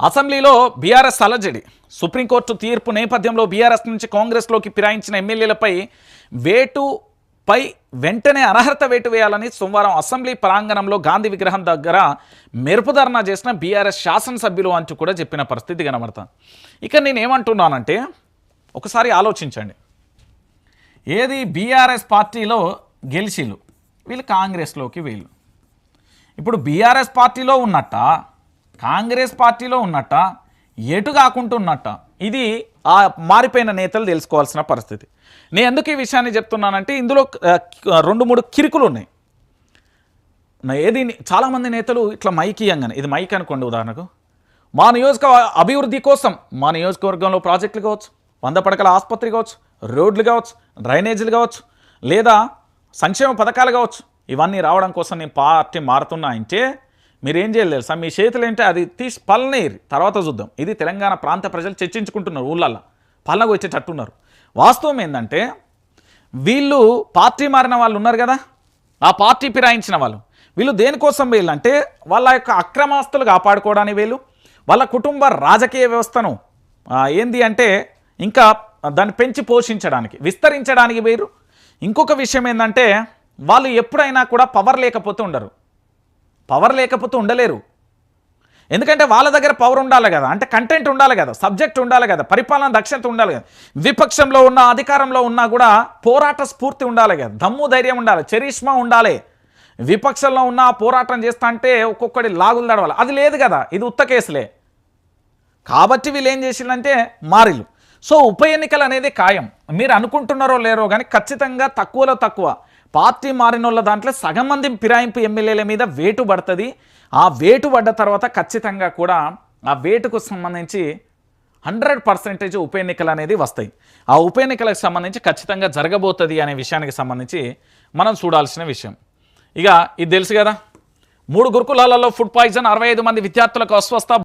అసెంబ్లీలో బీఆర్ఎస్ అలజడి. సుప్రీంకోర్టు తీర్పు నేపథ్యంలో బీఆర్ఎస్ నుంచి కాంగ్రెస్లోకి ఫిరాయించిన ఎమ్మెల్యేలపై వేటుపై వెంటనే అనర్హత వేటు వేయాలని సోమవారం అసెంబ్లీ ప్రాంగణంలో గాంధీ విగ్రహం దగ్గర మెరుపు ధర్నా చేసిన బీఆర్ఎస్ శాసనసభ్యులు అంటూ కూడా చెప్పిన పరిస్థితి కనబడతాను ఇక నేను ఏమంటున్నానంటే ఒకసారి ఆలోచించండి. ఏది బీఆర్ఎస్ పార్టీలో గెలిచిలు వీళ్ళు కాంగ్రెస్లోకి వీళ్ళు. ఇప్పుడు బీఆర్ఎస్ పార్టీలో ఉన్నట్ట కాంగ్రెస్ పార్టీలో ఉన్నట్ట ఎటు కాకుంటున్నట్ట ఇది ఆ మారిపోయిన నేతలు తెలుసుకోవాల్సిన పరిస్థితి. నేను ఎందుకు ఈ విషయాన్ని చెప్తున్నానంటే ఇందులో రెండు మూడు కిరుకులు ఉన్నాయి. ఏది చాలామంది నేతలు ఇట్లా మైక్ ఇయ్యంగానే ఇది మైక్ అనుకోండి ఉదాహరణకు. మా నియోజక అభివృద్ధి కోసం మా నియోజకవర్గంలో ప్రాజెక్టులు కావచ్చు వంద పడకల ఆసుపత్రి కావచ్చు రోడ్లు కావచ్చు డ్రైనేజీలు కావచ్చు లేదా సంక్షేమ పథకాలు కావచ్చు ఇవన్నీ రావడం కోసం నేను పార్టీ మారుతున్నా అంటే మీరు ఏం చేయలేదు తెలుసా మీ చేతులు ఏంటంటే అది తీసి పల్లనేరు. తర్వాత చూద్దాం. ఇది తెలంగాణ ప్రాంత ప్రజలు చర్చించుకుంటున్నారు ఊళ్ళల్లో పల్లనకు వచ్చేటట్టున్నారు. వాస్తవం ఏంటంటే వీళ్ళు పార్టీ మారిన వాళ్ళు ఉన్నారు కదా? ఆ పార్టీ ఫిరాయించిన వాళ్ళు. వీళ్ళు దేనికోసం వీళ్ళంటే వాళ్ళ యొక్క అక్రమాస్తులు కాపాడుకోవడానికి వీళ్ళు వాళ్ళ కుటుంబ రాజకీయ వ్యవస్థను ఏంది అంటే ఇంకా దాన్ని పెంచి పోషించడానికి విస్తరించడానికి వీరు. ఇంకొక విషయం ఏంటంటే వాళ్ళు ఎప్పుడైనా కూడా పవర్ లేకపోతే ఉండరు. పవర్ లేకపోతే ఉండలేరు. ఎందుకంటే వాళ్ళ దగ్గర పవర్ ఉండాలి కదా. అంటే కంటెంట్ ఉండాలి కదా. సబ్జెక్ట్ ఉండాలి కదా. పరిపాలన దక్షత ఉండాలి కదా. విపక్షంలో ఉన్న అధికారంలో ఉన్నా కూడా పోరాట స్ఫూర్తి ఉండాలి కదా. దమ్ము ధైర్యం ఉండాలి. చరిష్మా ఉండాలి. విపక్షంలో ఉన్న పోరాటం చేస్తా అంటే ఒక్కొక్కటి లాగులు దడవాలి అది లేదు కదా. ఇది ఉత్త కేసులే. కాబట్టి వీళ్ళు ఏం చేసిందంటే మారిలు సో ఉప ఎన్నికలు అనేది ఖాయం. మీరు అనుకుంటున్నారో లేరో కానీ ఖచ్చితంగా తక్కువలో తక్కువ. పార్టీ మారిన వాళ్ళ దాంట్లో సగం మంది ఫిరాయింపు ఎమ్మెల్యేల మీద వేటు పడుతుంది. ఆ వేటు పడ్డ తర్వాత ఖచ్చితంగా కూడా ఆ వేటుకు సంబంధించి హండ్రెడ్ పర్సెంటేజ్ ఉప ఎన్నికలు అనేది వస్తాయి. ఆ ఉప ఎన్నికలకు సంబంధించి ఖచ్చితంగా జరగబోతుంది అనే విషయానికి సంబంధించి మనం చూడాల్సిన విషయం. ఇక ఇది తెలుసు కదా? మూడు గురుకులాలలో ఫుడ్ పాయిజన్ అరవై ఐదు మంది విద్యార్థులకు అస్వస్థ